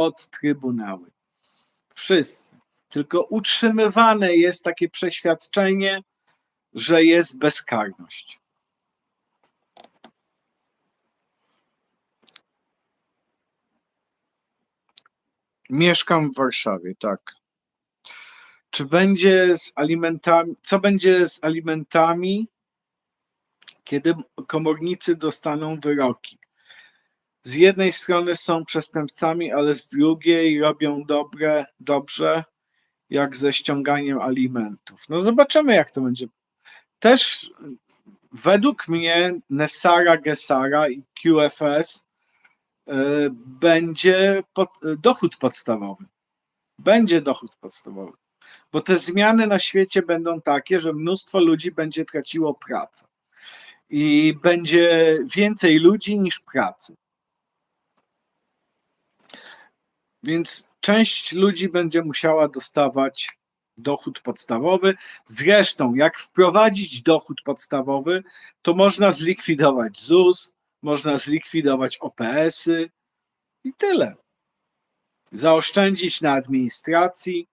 pod trybunały. Wszyscy. Tylko utrzymywane jest takie przeświadczenie, że jest bezkarność. Mieszkam w Warszawie, tak. Czy będzie z alimentami, co będzie z alimentami, kiedy komornicy dostaną wyroki? Z jednej strony są przestępcami, ale z drugiej robią dobre, dobrze, jak ze ściąganiem alimentów. No zobaczymy, jak to będzie. Też według mnie Nessara, Gesara i QFS y, będzie pod, dochód podstawowy. Będzie dochód podstawowy. Bo te zmiany na świecie będą takie, że mnóstwo ludzi będzie traciło pracę. I będzie więcej ludzi niż pracy. Więc część ludzi będzie musiała dostawać dochód podstawowy. Zresztą, jak wprowadzić dochód podstawowy, to można zlikwidować ZUS, można zlikwidować OPS-y i tyle. Zaoszczędzić na administracji,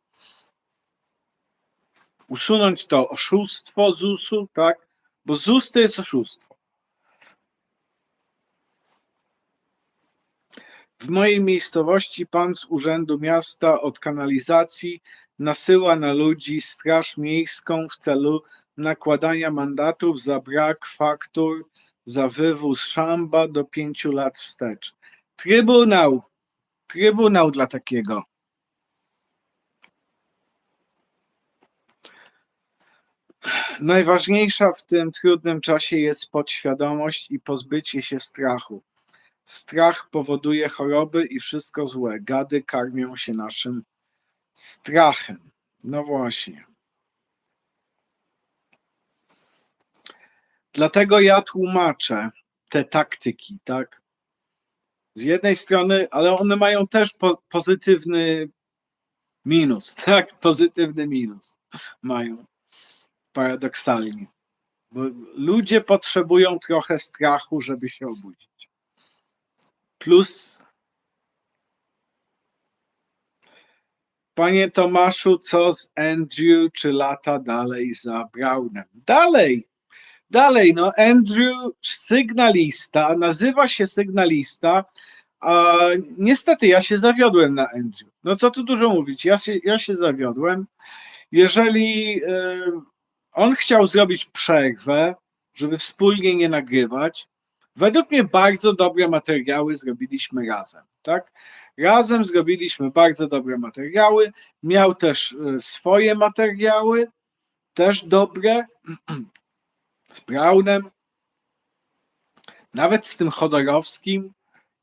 usunąć to oszustwo ZUS-u, tak? Bo ZUS to jest oszustwo. W mojej miejscowości pan z urzędu miasta od kanalizacji nasyła na ludzi straż miejską w celu nakładania mandatów za brak faktur za wywóz szamba do pięciu lat wstecz. Trybunał, trybunał dla takiego. Najważniejsza w tym trudnym czasie jest podświadomość i pozbycie się strachu. Strach powoduje choroby i wszystko złe. Gady karmią się naszym strachem. No właśnie. Dlatego ja tłumaczę te taktyki, tak? Z jednej strony, ale one mają też po, pozytywny minus, tak? Pozytywny minus mają. Paradoksalnie. Bo ludzie potrzebują trochę strachu, żeby się obudzić plus Panie Tomaszu, co z Andrew, czy lata dalej za Brownem? Dalej, dalej, no Andrew, sygnalista, nazywa się sygnalista, a niestety ja się zawiodłem na Andrew. No co tu dużo mówić, ja się, ja się zawiodłem. Jeżeli y, on chciał zrobić przerwę, żeby wspólnie nie nagrywać, Według mnie bardzo dobre materiały zrobiliśmy razem, tak? Razem zrobiliśmy bardzo dobre materiały. Miał też e, swoje materiały, też dobre, z Brownem, nawet z tym Chodorowskim.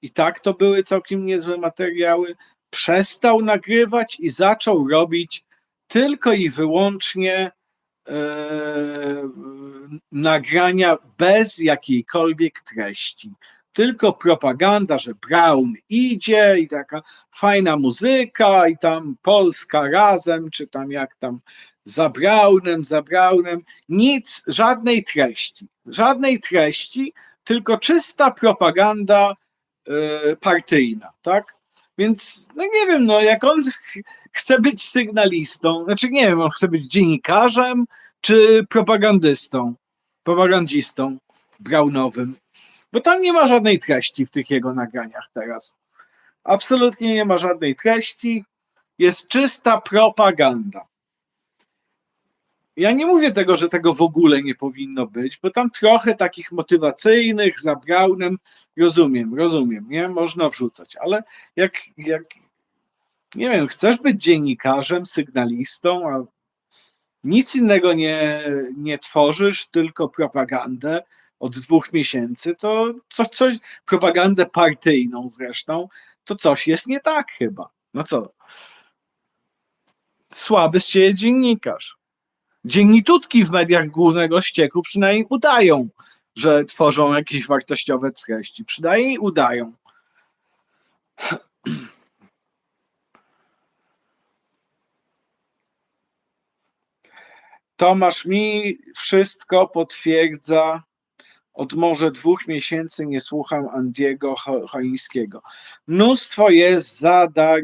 I tak to były całkiem niezłe materiały. Przestał nagrywać i zaczął robić tylko i wyłącznie nagrania bez jakiejkolwiek treści. Tylko propaganda, że Brown idzie i taka fajna muzyka i tam Polska razem, czy tam jak tam za Brownem, za Brownem. Nic, żadnej treści. Żadnej treści, tylko czysta propaganda y, partyjna, tak? Więc no nie wiem, no jak on chce być sygnalistą, znaczy nie wiem, on chce być dziennikarzem czy propagandystą, propagandistą Brownowym, bo tam nie ma żadnej treści w tych jego nagraniach teraz. Absolutnie nie ma żadnej treści, jest czysta propaganda. Ja nie mówię tego, że tego w ogóle nie powinno być, bo tam trochę takich motywacyjnych za rozumiem, rozumiem, nie? Można wrzucać, ale jak, jak nie wiem, chcesz być dziennikarzem, sygnalistą, a nic innego nie, nie tworzysz, tylko propagandę od dwóch miesięcy, to coś, coś, propagandę partyjną zresztą, to coś jest nie tak chyba. No co? Słaby z ciebie dziennikarz. Dziennitutki w mediach głównego ścieku przynajmniej udają, że tworzą jakieś wartościowe treści. Przynajmniej udają. Tomasz mi wszystko potwierdza, Od może dwóch miesięcy nie słucham Andiego Cho- Choińskiego. Mnóstwo jest za dar